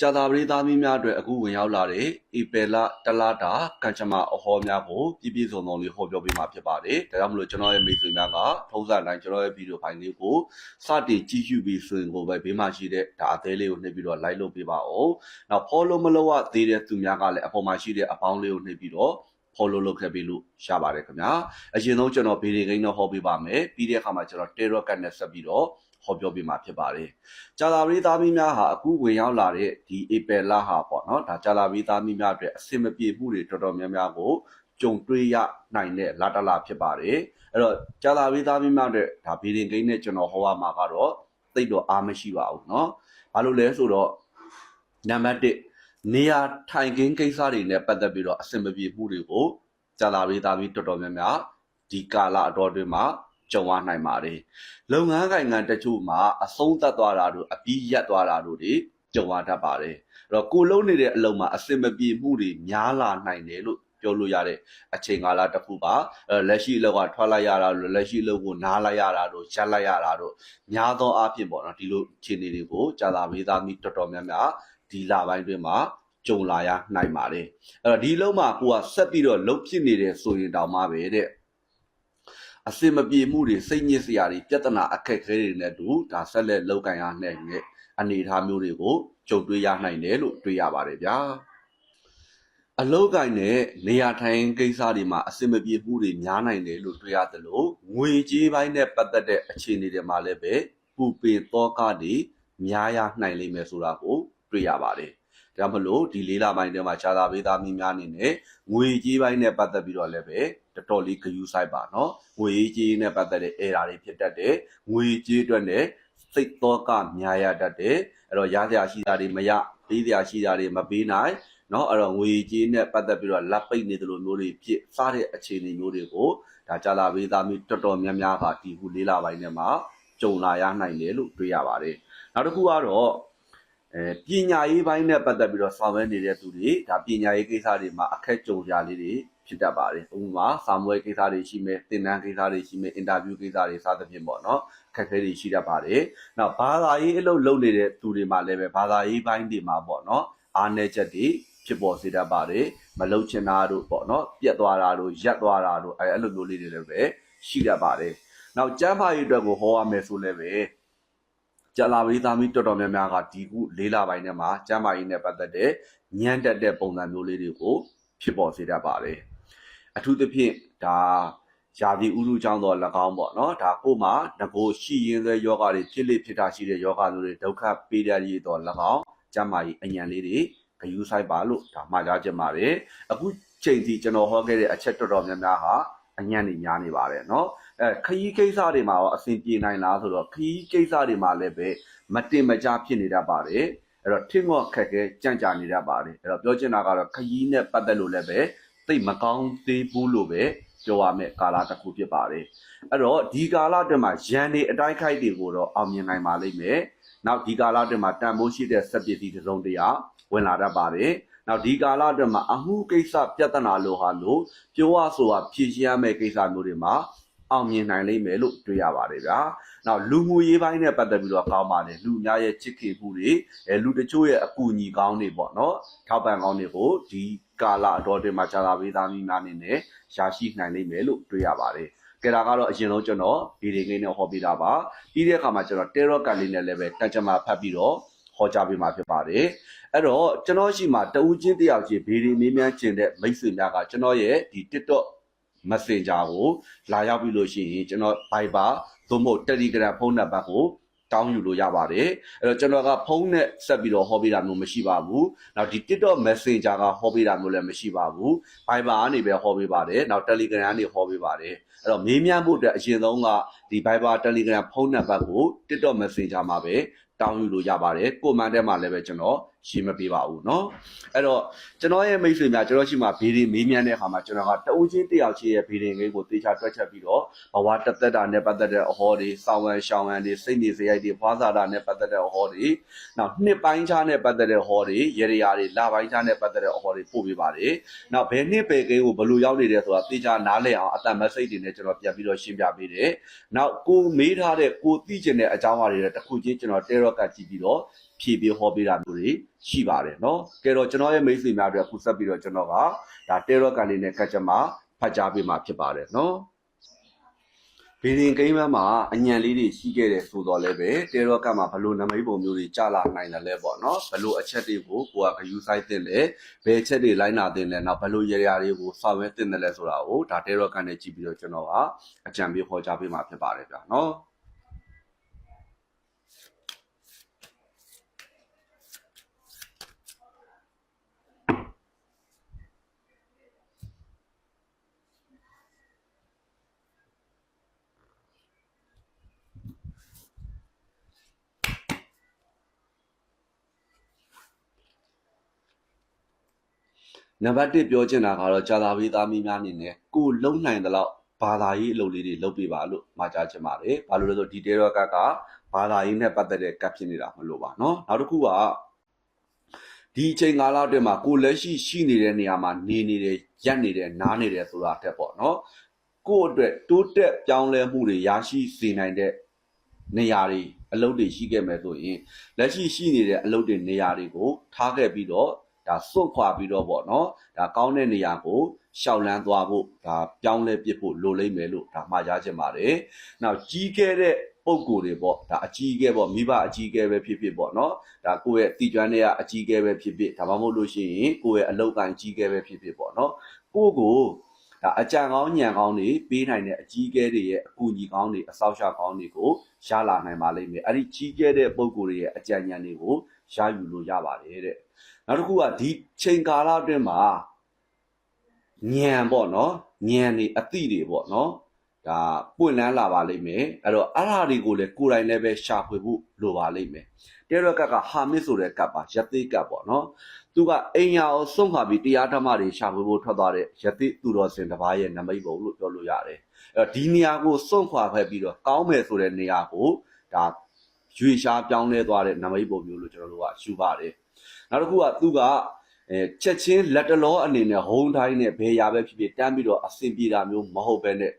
ကြာသာပရိသတ်မများအတွက်အခုဝင်ရောက်လာတဲ့ဧပယ်လတလတာကံချမအဟောများကိုပြည့်ပြည့်စုံစုံလေးဟောပြောပေးမှာဖြစ်ပါတယ်။ဒါကြောင့်မလို့ကျွန်တော်ရဲ့မိတ်ဆွေများကထုံးစံတိုင်းကျွန်တော်ရဲ့ဗီဒီယိုဖိုင်လေးကိုစတင်ကြည့်ရှုပြီးဆိုရင်ကိုပဲဘေးမှာရှိတဲ့ဒါအသေးလေးကိုနှိပ်ပြီးတော့ like လုပ်ပေးပါဦး။နောက် follow မလုပ်ရသေးတဲ့သူများကလည်းအပေါ်မှာရှိတဲ့အပေါင်းလေးကိုနှိပ်ပြီးတော့ follow လုပ်ခဲ့ပြီးလို့ရပါတယ်ခင်ဗျာအရင်ဆုံးကျွန်တော်ဗီဒီယိုဂိမ်းတော့ဟောပေးပါမယ်ပြီးတဲ့အခါမှာကျွန်တော် terror cat နဲ့ဆက်ပြီးတော့ ဟောပြောပေးမှာဖြစ်ပါတယ်ကြာသာပရိသားမီးများဟာအခုဝင်ရောက်လာတဲ့ဒီ April လဟာပေါ့နော်ဒါကြာသာပရိသားမီးများအတွက်အဆင်မပြေမှုတွေတော်တော်များများကိုကြုံတွေ့ရနိုင်တဲ့လာတလာဖြစ်ပါတယ်အဲ့တော့ကြာသာပရိသားမီးများအတွက်ဒါဗီဒီယိုဂိမ်းနဲ့ကျွန်တော်ဟောရမှာကတော့သိတော့အားမရှိပါဘူးเนาะဘာလို့လဲဆိုတော့နံပါတ်1နေရာထိုင်ခင်းကိစ္စတွေနဲ့ပတ်သက်ပြီးတော့အဆင်မပြေမှုတွေကိုကြာလာပြီးသားပြီးတော်တော်များများဒီကာလအတော်အတွင်းမှာ ကြုံရနိုင်ပါတယ်။လုပ်ငန်းကိုင်ငံတချို့မှာအဆုံးသတ်သွားတာတို့အပြီးရက်သွားတာတို့တွေကြုံရတတ်ပါတယ်။အဲ့တော့ကိုလုံးနေတဲ့အလုပ်မှာအဆင်မပြေမှုတွေများလာနိုင်တယ်လို့ပြောလို့ရတဲ့အချိန်ကာလတစ်ခုပါအဲလက်ရှိအလောက်ကထွက်လိုက်ရတာတို့လက်ရှိအလုပ်ကိုနားလိုက်ရတာတို့ရက်လိုက်ရတာတို့များသောအားဖြင့်ပေါ့နော်ဒီလိုအခြေအနေတွေကိုကြာသာမေးသားမိတော်တော်များများဒီလပိုင်းတွင်မှာကြုံလာရနိုင်ပါတယ်အဲ့တော့ဒီလုံးမှာကိုကဆက်ပြီးတော့လှုပ်ဖြစ်နေတယ်ဆိုရင်တောင်မှပဲတဲ့ အစင်မပြေမှုတွေစိတ်ညစ်စရာတွေပြဿနာအခက်အခဲတွေနဲ့တူဒါဆက်လက်လောက်ကန်ရနိုင်တဲ့အနေအထားမျိုးတွေကိုကြုံတွေ့ရနိုင်တယ်လို့တွေ့ရပါတယ်ဗျာအလောက်ကင်နဲ့နေရာထိုင်ကိစ္စတွေမှာအစင်မပြေမှုတွေများနိုင်တယ်လို့တွေ့ရသလိုငွေကြေးပိုင်းနဲ့ပတ်သက်တဲ့အခြေအနေတွေမှာလည်းပဲပူပင်တော့ကတွေများရနိုင်လိမ့်မယ်ဆိုတာကိုတွေ့ရပါတယ်။ ဒါမလို့ဒီလေးလပိုင်းထဲမှာခြားသာပေးသားမိများအနေနဲ့ငွေကြေးပိုင်းနဲ့ပတ်သက်ပြီးတော့လည်းပဲတော်တော်လေးဂယူးဆိုင်ပါနော်။ငွေကြေးနဲ့ပတ်သက်တဲ့ error တွေဖြစ်တတ်တယ်။ငွေကြေးအတွက်နဲ့စိတ်တော့ကများရတတ်တယ်။အဲ့တော့ရစရာရှိတာတွေမရပေးစရာရှိတာတွေမပေးနိုင်နော်အဲ့တော့ငွေကြေးနဲ့ပတ်သက်ပြီးတော့လက်ပိတ်နေသလိုမျိုးတွေဖြစ်စားတဲ့အခြေအနေမျိုးတွေကိုဒါကြာလာပေးသားမိတော်တော်များများကဒီခုလေးလပိုင်းထဲမှာကြုံလာရနိုင်တယ်လို့တွေ့ရပါတယ်။နောက်တစ်ခုကတော့ အဲပညာရေးပိုင်းနဲ့ပတ်သက်ပြီးတော့ဆောင်ရွက်နေတဲ့သူတွေဒါပညာရေးကိစ္စတွေမှာအခက်ကြုံကြလေးတွေဖြစ်တတ်ပါတယ်ဥပမာစာမွေးကိစ္စတွေရှိမယ်သင်တန်းကိစ္စတွေရှိမယ်အင်တာဗျူးကိစ္စတွေစသဖြင့်ပေါ့နော်အခက်အခဲတွေရှိတတ်ပါတယ်နောက်ဘာသာရေးအလုပ်လုပ်နေတဲ့သူတွေမှာလည်းပဲဘာသာရေးပိုင်းတွေမှာပေါ့နော်အားနည်းချက်တွေဖြစ်ပေါ်စေတတ်ပါတယ်မလုတ်ချင်တာတို့ပေါ့နော်ပြက်သွားတာတို့ရက်သွားတာတို့အဲအဲ့လိုမျိုးလေးတွေလည်းပဲရှိတတ်ပါတယ်နောက်ကျမ်းမာရေးအတွက်ကိုဟောရမယ်ဆိုလည်းပဲ ကြာလာပြီးသားမီးတော်တော်များများကဒီခုလေးလပိုင်းထဲမှာကျန်းမာရေးနဲ့ပတ်သက်တဲ့ညံ့တက်တဲ့ပုံစံမျိုးလေးတွေကိုဖြစ်ပေါ်စေတတ်ပါတယ်အထူးသဖြင့်ဒါရာသီဥတုကြောင့်တော့၎င်းပေါ့နော်ဒါကိုမှငကိုရှိရင်းသေးယောဂတွေဖြစ်လေဖြစ်တာရှိတဲ့ယောဂမျိုးတွေဒုက္ခပေးရရည်တော့၎င်းကျန်းမာရေးအញ្ញံလေးတွေဂယူဆိုင်ပါလို့ဒါမှာကြားချင်ပါတယ်အခုချိန်စီကျွန်တော်ဟောခဲ့တဲ့အချက်တော်တော်များများဟာအញ្ញံတွေများနေပါတယ်နော် အဲခရီးကိစ္စတွေမှာရောအဆင်ပြေနိုင်လားဆိုတော့ခရီးကိစ္စတွေမှာလည်းပဲမတင်မကြဖြစ်နေတတ်ပါတယ်အဲ့တော့ထင်းငေါ့ခက်ခဲကြံ့ကြာနေတတ်ပါတယ်အဲ့တော့ပြောချင်တာကတော့ခရီးနဲ့ပတ်သက်လို့လည်းပဲသိမကောင်းသေးဘူးလို့ပဲပြောရမယ်ကာလတစ်ခုဖြစ်ပါတယ်အဲ့တော့ဒီကာလအတွင်းမှာရန်နေအတိုက်ခိုက်တွေကိုတော့အောင်မြင်နိုင်ပါလိမ့်မယ်နောက်ဒီကာလအတွင်းမှာတန်ဖိုးရှိတဲ့စက်ပစ္စည်းတစ်စုံတရာဝင်လာတတ်ပါတယ်နောက်ဒီကာလအတွက်မှာအမှုကိစ္စပြဿနာလိုဟာလို့ပြောရဆိုတာဖြည့်ရှင်းရမယ့်ကိစ္စမျိုးတွေမှာ အောင်မြင်နိုင်လိမ့်မယ်လို့တွေ့ရပါတယ်ဗျာ။နောက်လူမှုရေးပိုင်းနဲ့ပတ်သက်ပြီးတော့ကောင်းပါတယ်လူများရဲ့ချစ်ခင်မှုတွေအဲလူတချို့ရဲ့အကူအညီကောင်းတွေပေါ့နော်။ထောက်ပံ့ကောင်းတွေကိုဒီကာလအတော်တွင်မှာကြာသာပေးသားမိများအနေနဲ့ရရှိနိုင်လိမ့်မယ်လို့တွေ့ရပါတယ်။ကဲဒါကတော့အရင်ဆုံးကျွန်တော်ဒီဒီကိန်းနဲ့ဟောပြတာပါ။ပြီးတဲ့အခါမှာကျွန်တော် terror ကန်လေးနဲ့လည်းပဲတက်ကြမှာဖတ်ပြီးတော့ဟောကြားပေးမှာဖြစ်ပါတယ်။အဲ့တော့ကျွန်တော်ရှိမှာတဦးချင်းတယောက်ချင်းဗီဒီမေးမြန်းခြင်းတဲ့မိတ်ဆွေများကကျွန်တော်ရဲ့ဒီ TikTok Messenger ကိုလာရောက်ပြီလို့ရှိရင်ကျွန်တော် Viber သို့မဟုတ် Telegram ဖုန်းနံပါတ်ကိုတောင်းယူလို့ရပါတယ်အဲ့တော့ကျွန်တော်ကဖုန်းနဲ့ဆက်ပြီးတော့ဟောပေးတာမျိုးမရှိပါဘူးနောက်ဒီ TikTok Messenger ကဟောပေးတာမျိုးလည်းမရှိပါဘူး Viber ကနေပဲဟောပေးပါတယ်နောက် Telegram ကနေဟောပေးပါတယ်အဲ့တော့မေးမြန်းဖို့အတွက်အရင်ဆုံးကဒီ Viber Telegram ဖုန်းနံပါတ်ကို TikTok Messenger မှာပဲတောင်းယူလို့ရပါတယ်ကိုမန်ထဲမှာလည်းပဲကျွန်တော်ရှင်းမပေးပါဘူးเนาะအဲ့တော့ကျွန်တော်ရဲ့မိတ်ဆွေများကျွန်တော်ရှိမှဗီဒီမေးမြန်းတဲ့အခါမှာကျွန်တော်ကတအုပ်ချင်းတယောက်ချင်းရဲ့ဗီဒီငယ်ကိုတေချာတွက်ချက်ပြီးတော့ဘဝတသက်တာနဲ့ပတ်သက်တဲ့အဟောတွေစောင်းဝမ်းရှောင်းဝမ်းတွေစိတ်နေစရိုက်တွေဖွားစာတာနဲ့ပတ်သက်တဲ့အဟောတွေနောက်နှစ်ပိုင်းခြားနဲ့ပတ်သက်တဲ့ဟောတွေရေရရာတွေလပိုင်းခြားနဲ့ပတ်သက်တဲ့အဟောတွေပို့ပေးပါတယ်နောက်ဘယ်နှစ်ပေကိန်းကိုဘယ်လိုရောက်နေတယ်ဆိုတာတေချာနားလည်အောင်အတန်မက်ဆေ့တွေနဲ့ကျွန်တော်ပြန်ပြီးတော့ရှင်းပြပေးတယ်နောက်ကိုမေးထားတဲ့ကိုသိကျင်တဲ့အကြောင်းအရာတွေတစ်ခုချင်းကျွန်တော် terror တော့ကကြည့်ပြီးတော့ဖြည့်ပြီးဟောပေးတာမျိုးတွေရှိပါတယ်เนาะကဲတော့ကျွန်တော်ရဲ့မိတ်ဆွေများအတွက်အခုဆက်ပြီးတော့ကျွန်တော်ကဒါတဲရော့ကန်လေးနဲ့ကတ်ချက်မှာဖတ်ကြားပေးမှာဖြစ်ပါတယ်เนาะဘီရင်ကိန်းမမှာအညံလေးတွေရှိခဲ့တယ်ဆိုတော့လည်းပဲတဲရော့ကတ်မှာဘလို့နမိတ်ပုံမျိုးတွေကြာလာနိုင်တယ်လဲပေါ့เนาะဘလို့အချက်တွေကိုကိုကဂယူဆိုင်တင်လဲဘယ်အချက်တွေလိုက်နာတင်လဲနောက်ဘလို့ရရတွေကိုဆောင်ရွက်တင်တယ်လဲဆိုတာကိုဒါတဲရော့ကန်နဲ့ကြည့်ပြီးတော့ကျွန်တော်ကအကြံပေးဟောကြားပေးမှာဖြစ်ပါတယ်ဗျာเ နံပါတ်1ပြောချင်တာကတော့ကြာသာပေးသားမိများအနေနဲ့ကိုလုံနိုင်တဲ့လောက်ဘာသာရေးအလုပ်လေးတွေလုပ်ပေးပါလို့မှာကြားချင်ပါတယ်။ဘာလို့လဲဆိုဒီတေရောကကဘာသာရေးနဲ့ပတ်သက်တဲ့ကပ်ဖြစ်နေတာမလို့ပါနော်။နောက်တစ်ခုကဒီအချိန်ကာလအတွင်းမှာကိုလက်ရှိရှိနေတဲ့နေရာမှာနေနေတယ်ရက်နေတယ်နားနေတယ်ဆိုတာတက်ပေါ့နော်။ကို့အတွက်တိုးတက်ပြောင်းလဲမှုတွေရရှိစေနိုင်တဲ့နေရာတွေအလုပ်တွေရှိခဲ့မယ်ဆိုရင်လက်ရှိရှိနေတဲ့အလုပ်တွေနေရာတွေကိုထားခဲ့ပြီးတော့ ဒါစွန့်ခွာပြီးတော့ပေါ့နော်ဒါကောင်းတဲ့နေရာကိုရှောက်လန်းသွားဖို့ဒါပြောင်းလဲပစ်ဖို့လိုလိမ့်မယ်လို့ဒါမှာကြားချင်ပါတယ်။နောက်ကြီးခဲ့တဲ့ပုံကိုယ်တွေပေါ့ဒါအကြီးကဲပေါ့မိဘအကြီးကဲပဲဖြစ်ဖြစ်ပေါ့နော်ဒါကိုယ့်ရဲ့တည်ကျွမ်းတွေကအကြီးကဲပဲဖြစ်ဖြစ်ဒါမှမဟုတ်လို့ရှိရင်ကိုယ့်ရဲ့အလောက်ကန်ကြီးကဲပဲဖြစ်ဖြစ်ပေါ့နော်ကိုယ့်ကိုဒါအကြံကောင်းညံကောင်းတွေပေးနိုင်တဲ့အကြီးကဲတွေရဲ့အကူအညီကောင်းတွေအဆောက်အအုံကောင်းတွေကိုရလာနိုင်ပါလိမ့်မယ်။အဲ့ဒီကြီးကဲတဲ့ပုံကိုယ်တွေရဲ့အကြံဉာဏ်တွေကိုရယူလို့ရပါတယ်တဲ့။ နောက်တစ်ခုကဒီချိန်ကာလအတွင်းမှာညံပေါ့နော်ညံနေအသည့်တွေပေါ့နော်ဒါပွင့်လန်းလာပါလိမ့်မယ်အဲ့တော့အဲ့ဟာတွေကိုလည်းကိုယ်တိုင်လည်းပဲရှာဖွေဖို့လိုပါလိမ့်မယ်တဲရကတ်ကဟာမစ်ဆိုတဲ့ကတ်ပါယသိကတ်ပေါ့နော်သူကအိမ်ယာကိုစွန့်ခွာပြီးတရားဓမ္မတွေရှာဖွေဖို့ထွက်သွားတဲ့ယသိသူတော်စင်တစ်ပါးရဲ့နမိတ်ပုံလို့ပြောလို့ရတယ်အဲ့တော့ဒီနေရာကိုစွန့်ခွာဖက်ပြီးတော့ကောင်းမယ်ဆိုတဲ့နေရာကိုဒါ ရွေရှားပြောင်းလဲသွားတဲ့နမိတ်ပုံမျိုးလို့ကျွန်တော်တို့ကယူပါတယ်နောက်တစ်ခုကသူကအဲချက်ချင်းလက်တလောအနေနဲ့ဟုံးတိုင်းနဲ့ဘယ်ရာပဲဖြစ်ဖြစ်တန်းပြီးတော့အဆင်ပြေတာမျိုးမဟုတ်ဘဲနဲ့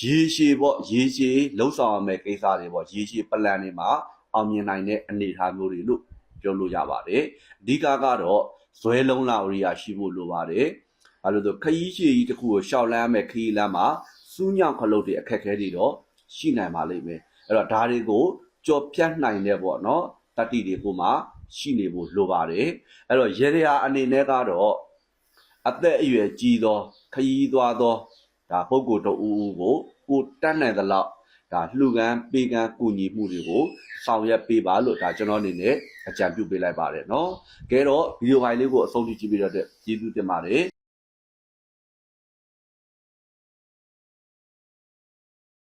ရေရှည်ပေါ့ရေရှည်လှုပ်ဆောင်ရမယ့်ကိစ္စတွေပေါ့ရေရှည်ပလန်တွေမှာအောင်မြင်နိုင်တဲ့အနေအထားမျိုးတွေလို့ပြောလို့ရပါတယ်အဓိကကတော့ဇွဲလုံးလာဝရိယရှိဖို့လိုပါတယ်အဲလိုဆိုခရီးရှည်ကြီးတစ်ခုကိုရှောက်လန်းရမယ့်ခရီးလမ်းမှာစူးညောင်ခလုတ်တွေအခက်အခဲတွေတော့ရှိနိုင်ပါလိမ့်မယ်အဲ့တော့ဒါတွေကို ကြော်ပြတ်နိုင်တဲ့ပေါ့နော်တတိတွေကိုမှရှိနေဖို့လိုပါတယ်အဲ့တော့ရေရာအနေနဲ့ကတော့အသက်အရွယ်ကြီးသောခရီးသွားသောဒါပုဂ္ဂိုလ်တဦးဦးကိုကိုတတ်နိုင်သလောက်ဒါလှူကန်းပေးကန်းကူညီမှုတွေကိုဆောင်ရွက်ပေးပါလို့ဒါကျွန်တော်အနေနဲ့အကြံပြုပေးလိုက်ပါတယ်เนาะကဲတော့ဗီဒီယိုဖိုင်လေးကိုအဆုံးထိကြည့်ပြီးတော့တဲ့ကျေးဇူးတင်ပါတယ်